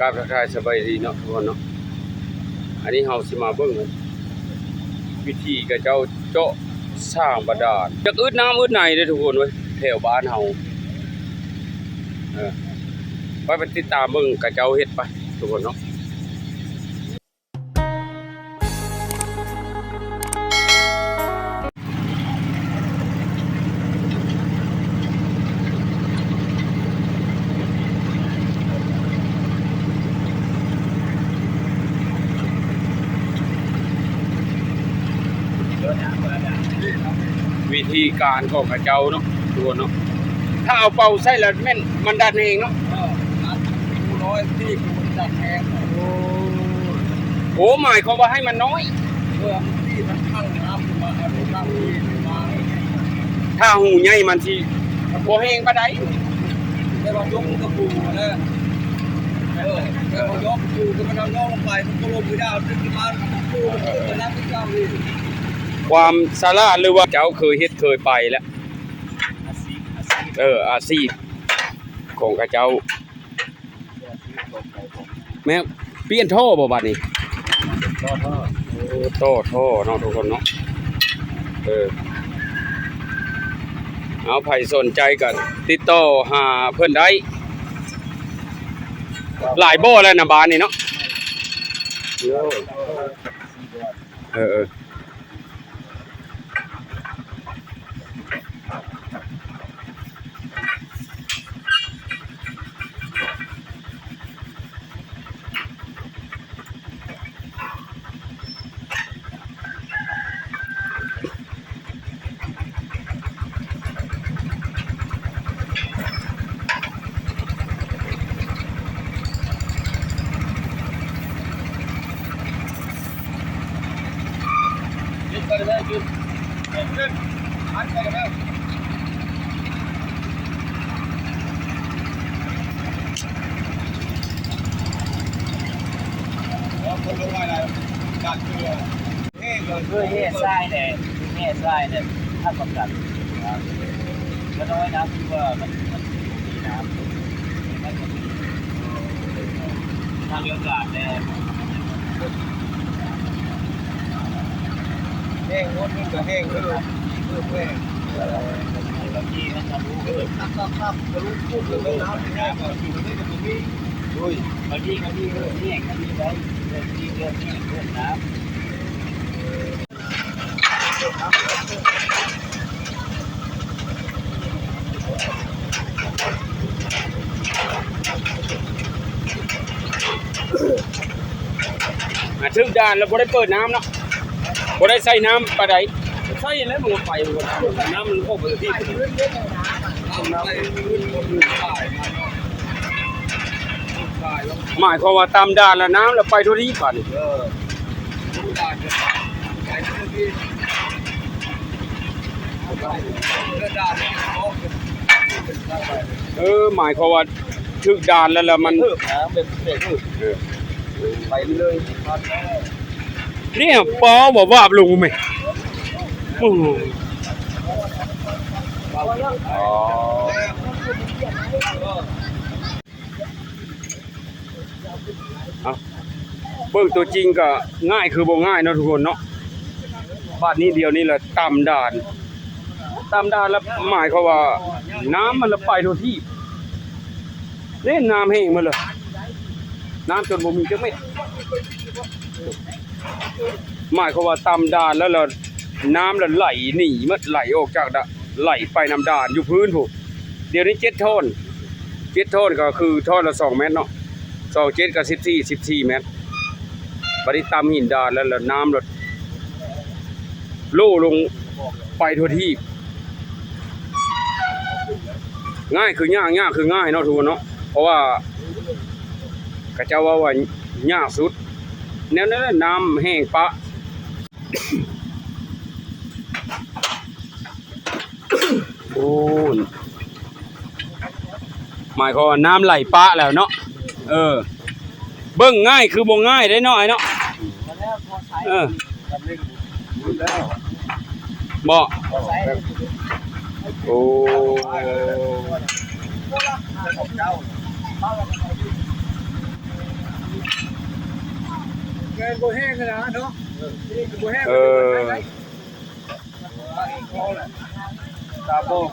กราบทักทายสบายดีเนาะทุกคนเนาะอันนี้เฮาสิมาเบิ่งวิธีกระเจ้าเจาะสร้างบาดาลจักอึดน้ำอึดในเด้อทุกคนเว้ยแถวบ้านเฮาเออไปไปติดตามเบิ่งกระเจ้าเฮ็ดไปทุกคนเนาะ วิธีการของกับเจ้าเนาะทุกคนเนาะถ้าเอาเป่าใส่แล้วแม่นมันดันเองเนาะกูน้อยที่กูจับแทงโอ้หมายความว่าให้มันน้อยเพื่อที่มันข้างน้ำขึ้นมาเอาดูน้ำที่มาถ้าหูใหญ่มันสิบ่แห้งปานใดแต่ว่ายกกระปูนะเออแต่ว่ายกปูก็มันเอาน้องลงไปมันก็ลงไม่ได้ขึ้นมาปูมันขึ้นมาน้ำที่เจ้านี่ ความสาระหรือว่าเจ้าเคยเฮ็ดเคยไปแล้วเอออาชีของกับเจ้า แม่เปลี่ยนท่อบ่บัดนี้ท่อโอ้ท่อท่อเนาะทุกคนเนาะเออเอาไผสนใจกันติดต่อหาเพิ่อนได้ หลายบ่แล้วนะบ้านนี่เนาะเออเออ แย่ไส้เนี่ยถ้าประกันครับก็น้อยนะคือว่ามันมันมีน้ำมันก็มีทางโอกาสเนี่ยแห้งงดนึงก็แห้งเออเออแห้งบางทีมันทำรู้เกิดครับครับครับกระลุกพูดเลยน้ำที่ได้ก็อยู่ในตรงนี้ด้วยบางทีบางทีเรื่องแย่บางทีไว้บางทีเรื่องแย่เรื่องน้ำ อ่าถึงด่านแล้วบ่ได้เปิดน้ำเนาะบ่ได้ใส่น้ำปานใดใช่แล้วมันไปมันน้ำมันเข้าไปที่หมายความว่าตามด่านแล้วน้ำแล้วไปทุกที่บัดนี้เออดูด่านนี้ เออหมายความว่าถึงด่านแล้วแล้วมันเพิ่มนะเป็นเด็กเพิ่มไปเลยพันแน่เนี่ยปอบอกว่าบลุงไหมโอ้โหอ๋อเบิ่งตัวจริงก็ง่ายคือบ่ง่ายเนาะทุกคนเนาะบ้านนี้เดียวนี่แหละตามด่าน ตามดาแล้วหมายควาว่า น้ำมันละไปทุกที่เล่นน้ำแห้งมาเลยน้ำจนบ่มีจักเม็ดหมายควาว่าตามดานแล้วเราน้ำละไหลหนีหมดไหลออกจากดะไหลไปน้ำด่านอยู่พื้นผู้เดี๋ยวนี้เจ็ดโทนเจ็ดโทนก็คือโทนละสองเมตรเนาะสองเจ็ดกับสิบสี่สิบสี่เมตรบริตามหินดานแล้วแล้วน้ำลดโล่ลงไปทั่วที่ ง่ายคือยากยากคือง่ายเนาะทุกคนเนาะเพราะว่ากระเจ้าว่าว่ายากสุดแนวนั้นน้ำแห้งปะโอ้ยหมายความว่าน้ำไหลปะแล้วเนาะเออ เบิ่งง่ายคือบ่ง่ายได้น้อยเนาะมาแล้วพอใช้เออเล่นแล้วบ่พอใช้โอ้ของเจ้าะเนาะโบออตาโบ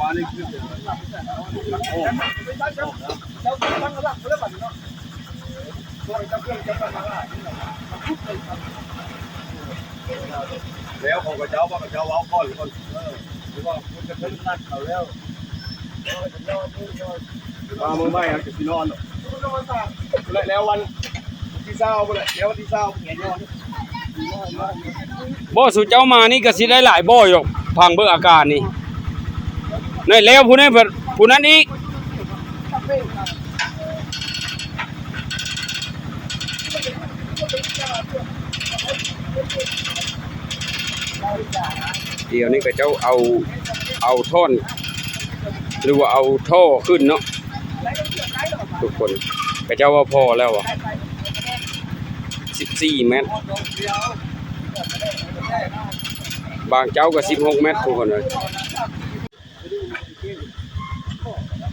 มานี่คือโอ้เจ้าตั้งระดับเรื่องแบ บนี้เนาะตัวเจ้าเครื่องเจ้าตั้งระดับแล้วของกระเจ้าว่ากระเจ้าเอาก้อนอนเออหรือว่าคุณจะเป็นนัดเขาแล้วมามือไม่ครับจะพี่นอนแล้ววันที่เศร้าไปเลยเดี๋ยววันที่เศร้าเห็นนอนบ่สุเจ้ามานี่ก็สิได้หลายบ่อยู่พังเบิ่งอาการนี่ในแล้วผู้นี้นผู้นั้นอีกเเดี๋ยวนี้ก็เจ้าเอาเอาท่อน หรือว่าเอาท่อขึ้นเนาะทุกคนก็เจ้าว่าพอแล้วอะ14เมตร บางเจ้าก็16เมตรทุกคนเลย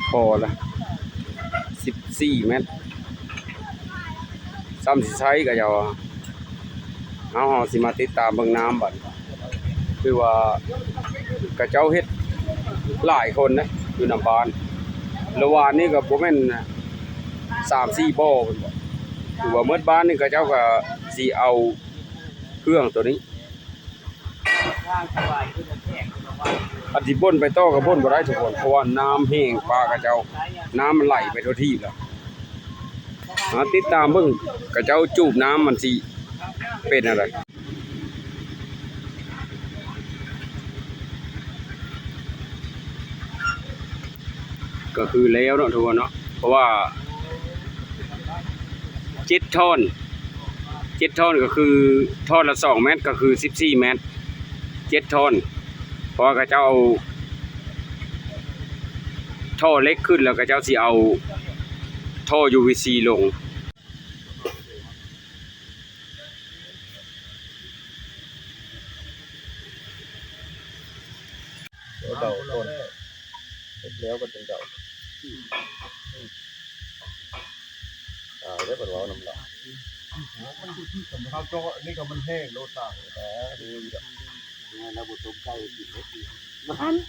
พอละ14เมตรซ้ำสิใช้ก็เจ้าเอาเราสิมาติดตามเบิ่งน้ำบัด คือว่ากระเจ้าเฮ็ดหลายคนนะอยู่นำบ้านระหว่างนี้ก็บ่แม่น3-4บ่อเพิ่นบ่คือว่าเมื่อบ้านนี่กระเจ้าก็สิเอาเครื่องตัวนี้อันที่บ่นไปต่อก็บ่นบ่ได้ทุกคนเพราะว่าน้ำแห้งปลากระเจ้า น้ำมันไหลไปทั่วที่แล้วติดตามเบิ่งกระเจ้าจูบน้ำมันสิเป็นอะไร ก็คือแล้วเนาะทุกคนเนาะเพราะว่าเจ็ดท่อนเจ็ดท่อนก็คือท่อนละสองเมตรก็คือสิบสี่เมตรเจ็ดท่อนเพระเจ้าเอาท่อเล็กขึ้นแล้วก็เจ้าสิเอาท่อ UVC ลง เดาต้นแล้วก็เป็นเดาอ่า ได้ผลว่าน้ำหนักข้าวโจ๊กนี่ก็มันแห้งโลต่างแต่ดูอยู่แล้วบุตรใกล้กินไม่ดี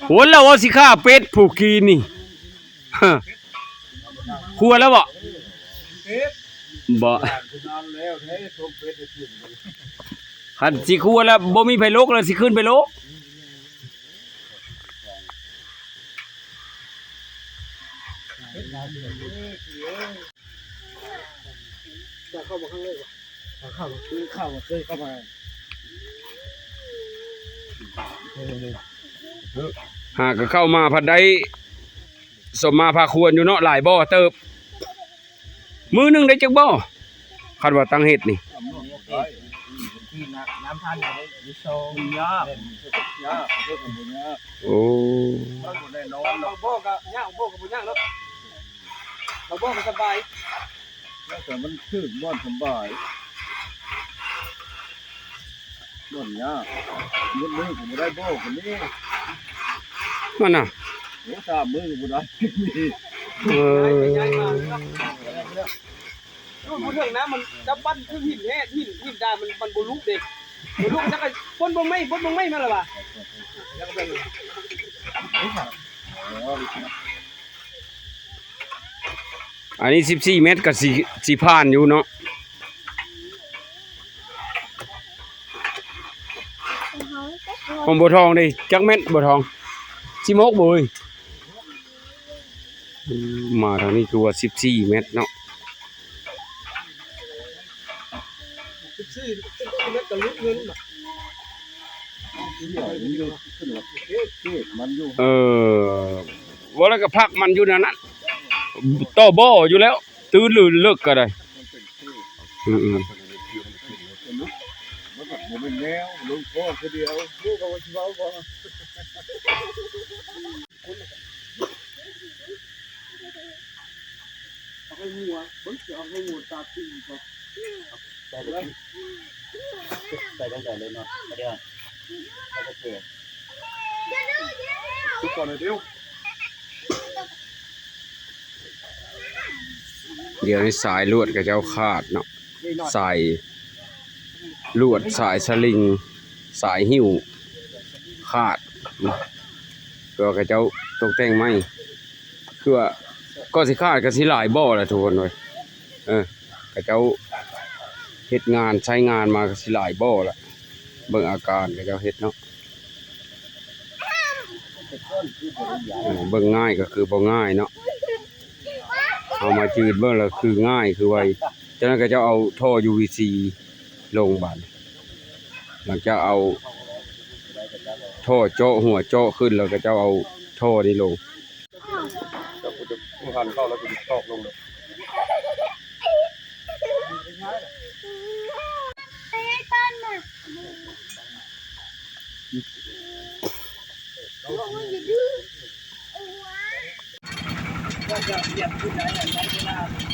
โหแล้วว่าสิฆ่าเป็ดผูกกีนี่ฮะครัวแล้วบ่เป็ดบ่คือนานแล้วแท้ชมเป็ดจะขึ้นคันสิครัวแล้วบ่มีไผลกแล้วสิขึ้นไปโลก จะเข้ามาข้างในวะ เข้ามาคือเข้ามาเคยเข้ามาหากก็เข้ามาพัดได้สมมาพาควรอยู่เนาะหลายบ่อเติบ มือหนึงได้จักบ่คันว่าตั้งเฮ็ดนี่ที่น้ำน้ำท่านอยู่ในโซนยากยากเรื่องของยากโอ้ต้องแน่นอนเราโบกับยากโบกับบุญยากแล้วเราโบกันสบายแต่มันถึกบ่อนสบาย บ่อนยากมือมือผมได้โบคนนี้มันน่ะโอ้สามมือผมได้เออพูดถึงนะมันจับปั้นคือหินแท้หินหินได้มันมันบลุกเด็กบลุกจักปนบ่ไม่ปนบ่ไม่มาและบ่ะแล้วก็เป็นอันนี้14เมตรก็สิสิผ่านอยู่เนาะ ของบัวทองนี่จักเม็ดบัวทอง16บ่เอ้ยมาทางนี้คือว่า14เมตรเนาะสิบสี่เมตรกับลุกเงินน่ะมันอยู่เออว่าแล้วก็พักมันอยู่นั่นนะต่อบ่ออยู่แล้ว ตื่นหรือเลิกก็ได้อืม แนวลุงพ่อคนเดียวลูกก็ว่าชิวาบ่เอาไปหัวเบิ่งเอาไปหัวตาตีก็ใส่เลยใส่ตั้งแต่เลยเนาะเดี๋ยวใส่กระเทียมทุกคนเลยเดียวๆเดี๋ยวนี้สายลวดก็จะเอาขาดเนาะสาย ลวดสายสลิง สายหิ้วขาดเพื่อเขาเจ้าตกแต่งไม้คือว่าก็สิขาดก็สิหลายบ่อแหละทุกคนเว้ยเออเขาเจ้าเฮ็ดงานใช้งานมาก็สิหลายบ่อละเบิ่งอาการเขาเจ้าเฮ็ดเนาะเออเบิ่งง่ายก็คือบ่ง่ายเนาะเอามาจืดเบิ่งแล้วคือง่ายคือไวจากนั้นก็จะเอาท่อ UVC ลงพยาบาดหลังจากเอาท่อเจาะหัวเจาะขึ้นแล้วก็จะเอาท่อนี้ลงแล้วกูจะหันเข้าแล้วกูจะตอกลงเลยก็จะเปลี่ยนขึ้นได้ใช้เวลา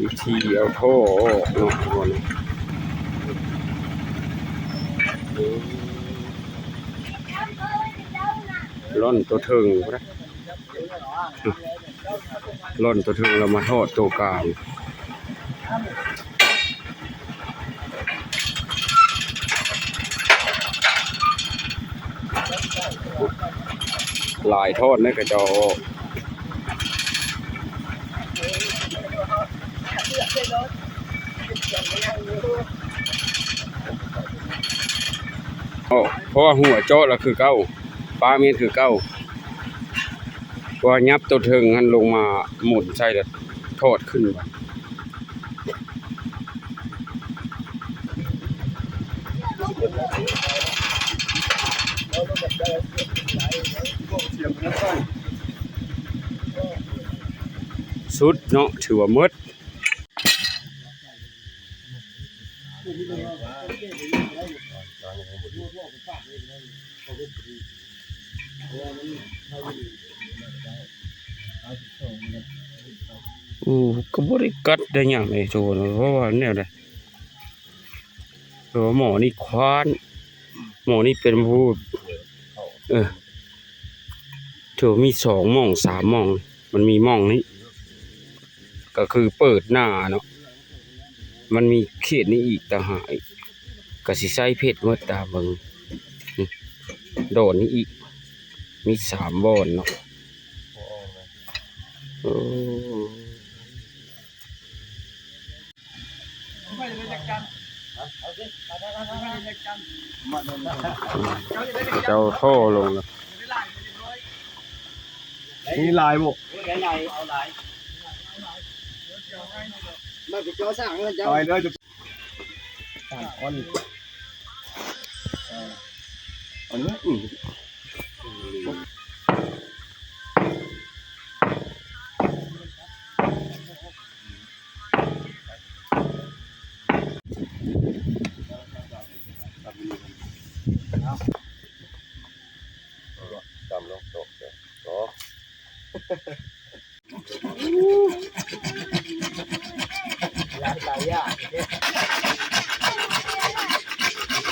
วิธีเอาท่อออกเนาะทุกคน ร่อนตัวเทิงพระร่อนตัวเทิงเรามาทอดตัวกลางหลายทอดในกระจอกโอ้เพราะว่าหัวโจ้ละคือเก้า ปลาเมียนคือเก้าว่ายับตัวเทิงหันลงมาหมุนใช่แล้วทอดขึ้นมาสุดเนาะถือว่าหมด โอ้ก็ บ่ได้กัดได้หยังเลยโจรเพราะว่าแนวใดเพราะว่าหมอนี่ควานหมอนี่เป็นผู้เออเถอมีสองมองสามมอง มันมีมองนี้ ก็คือเปิดหน้าเนาะมันมีเขตนี้อีกต่างหากอีกก็สิใช้เพชรเมื่อตาเบิงนี่โดนนี้อีก มีสามบอนเนาะโเจ้าท่อลงนะนี่ลายบุไหนไหนเอาไหนมันก็จ่อสร้างเงินเจ้าลายเด้อจะต่งคนอันนี้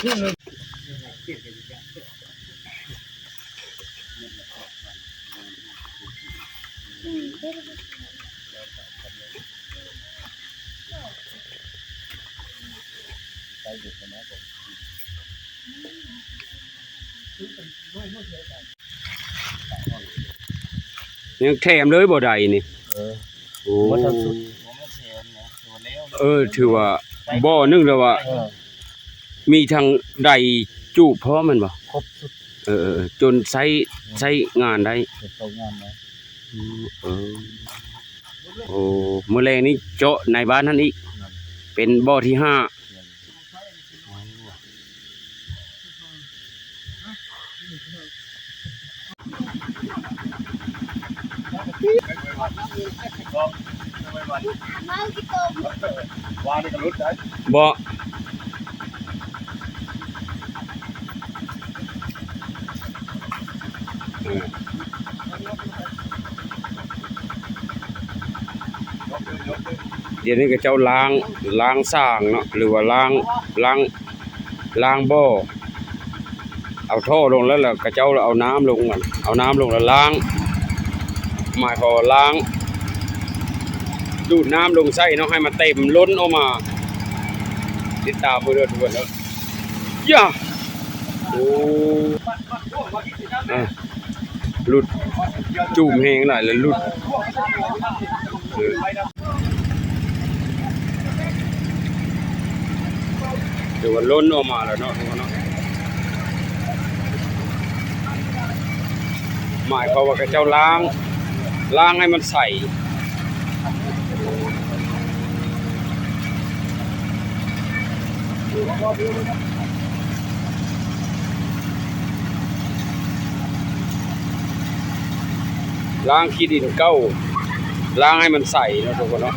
ยังแถมเลยบ่ได้นี่เออโอ้บ่ทันสุดผมไม่เทียนนะตัวเลี้ยวเออถือว่าบ่อนึงแล้วว่า เออ มีทางใดจูบพร้อมมันบ่ครบสุดเออเออจนใช้ใช้งานได้เสร็จตรงงานนะเออโอ้มื้อแรงนี้เจาะในบ้านนั่นอีกไหนเป็นบ่อที่ห้าว่านี่ก็รุดได้บ่อเอ เดี๋ยวนี้ก็เจ้าล้างล้างสร้างเนาะหรือว่าล้างล้างล้างบ่อเอาท่อลงแล้วแล้วก็เจ้าเอาน้ำลงก่อนเอาน้ำลงแล้วล้างหมายความว่าล้าง ดูดน้ำลงไส้เนาะให้มันเต็มล้นออกมา ติดตามมือเด้อทุกคนเด้อย่าโอ้หลุดจูมแหงหลายแล้วหลุด เออวมันล้นออกมาแล้วเนาะทุกคนเนาะหมายความว่ากเจ้าล้างล้างให้มันใสล้างขี้ดินเก้าล้างให้มันใสนะทุกคนเนาะ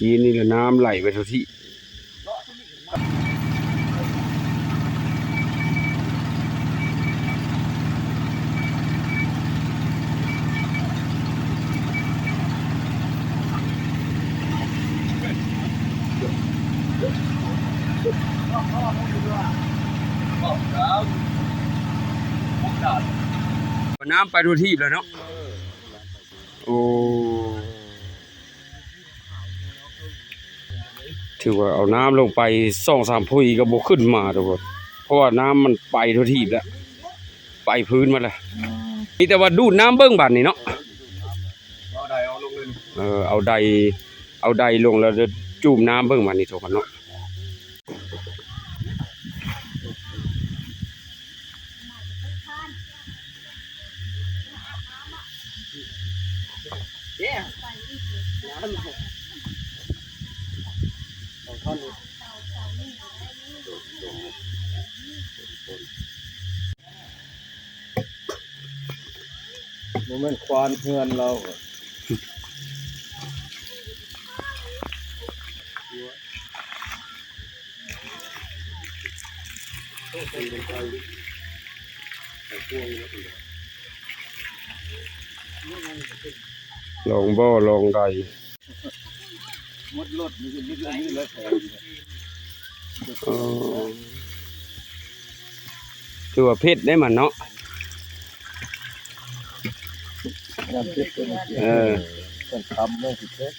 นี่ละน้ำไหลไปทุกที่น้ำไปทุกที่แล้วเนาะ โอ้ถือว่าเอาน้ำลงไปสองสามพุยก็บกขึ้นมาทุกคนเพราะว่าน้ำมันไปทั่วทีบแล้ว ไปพื้นมาแล้วมีแต่ว่าดูดน้ำเบิ้งบานนี่เนาะเอาได้เอาลงเลยเออเอาใดเอาใดลงแล้วจะจูมน้ำเบิ้งบานนี่ทุกคนเนาะ เย้น้ำสองท่อนนี่ มันเป็นควานเพื่อนเราลองบ่อลองใดมดรถนี่คือนิดละนิดละแสนเออถือว่าเพชรได้มันเนาะ น้ำพริกเป็นเออเป็นคำไม่ผิดเพชร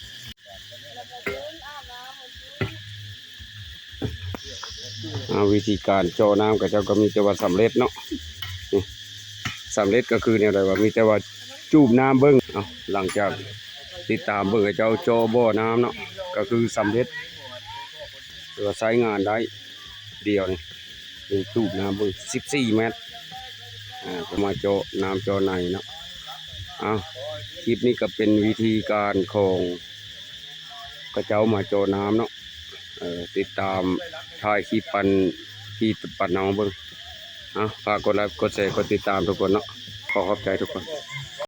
เอาวิธีการเจาะน้ำกับเจ้าก็มีแต่ว่าสำเร็จเนาะนี่สำเร็จก็คือเนี่ยอะไรว่ามีแต่ว่าจูบน้ำเบิ้งเอาหลังจากติดตามเบิ้งให้เจ้าเจาะบ่อน้ำเนาะก็คือสำเร็จหรือว่าใช้งานได้เดียวนี่จูบน้ำเบิ้ง14เมตรอ่าก็มาเจาะน้ำเจาะในเนาะ เอาคลิปนี้ก็เป็นวิธีการของกระเจ้ามาเจน้ำเนาะติดตามถ่ายคลิปปันพี่ปันน้องเบิ่งอะฝากกดไลค์กดแชร์กดติดตามทุกคนเนาะขอขอบใจทุกคน